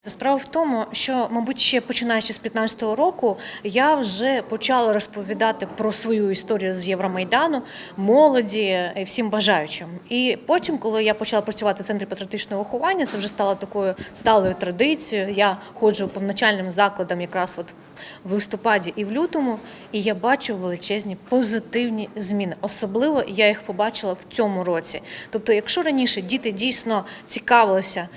Справа в тому, що, мабуть, ще починаючи з 15-го року, я вже почала розповідати про свою історію з Євромайдану молоді і всім бажаючим. І потім, коли я почала працювати в центрі патріотичного виховання, це вже стало такою сталою традицією. Я ходжу по навчальним закладам якраз от в листопаді і в лютому, і я бачу величезні позитивні зміни. Особливо я їх побачила в цьому році. Тобто, якщо раніше діти дійсно цікавилися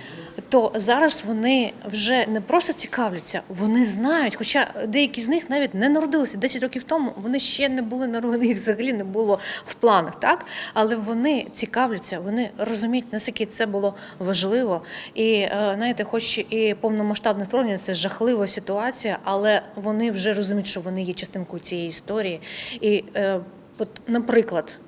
то зараз вони вже не просто цікавляться, вони знають. Хоча деякі з них навіть не народилися 10 років тому. Вони ще не були народені, їх взагалі не було в планах, так але вони цікавляться, вони розуміють, наскільки це було важливо. І е, знаєте, хоч і повномасштабне вторгнення це жахлива ситуація, але вони вже розуміють, що вони є частинкою цієї історії. І, е, от, наприклад.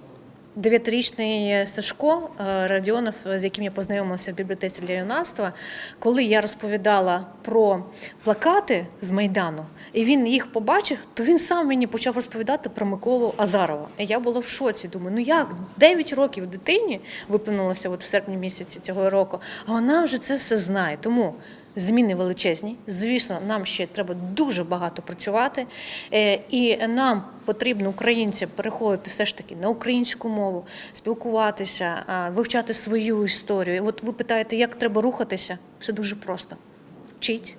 Дев'ятирічний Сашко е, Радіонов, з яким я познайомилася в бібліотеці для юнацтва, коли я розповідала про плакати з Майдану, і він їх побачив, то він сам мені почав розповідати про Миколу Азарова. І я була в шоці. Думаю, ну як 9 років дитині виповнилося от в серпні місяці цього року, а вона вже це все знає. Тому Зміни величезні. Звісно, нам ще треба дуже багато працювати, Е, і нам потрібно українцям переходити все ж таки на українську мову, спілкуватися, вивчати свою історію. От ви питаєте, як треба рухатися? Все дуже просто. Вчіть,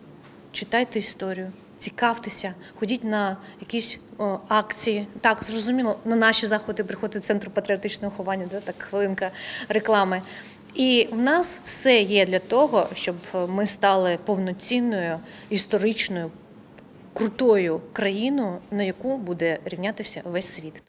читайте історію. Цікавтеся, ходіть на якісь о, акції. Так, зрозуміло, на наші заходи приходить центр патріотичного ховання, да, так хвилинка реклами. І в нас все є для того, щоб ми стали повноцінною історичною крутою країною, на яку буде рівнятися весь світ.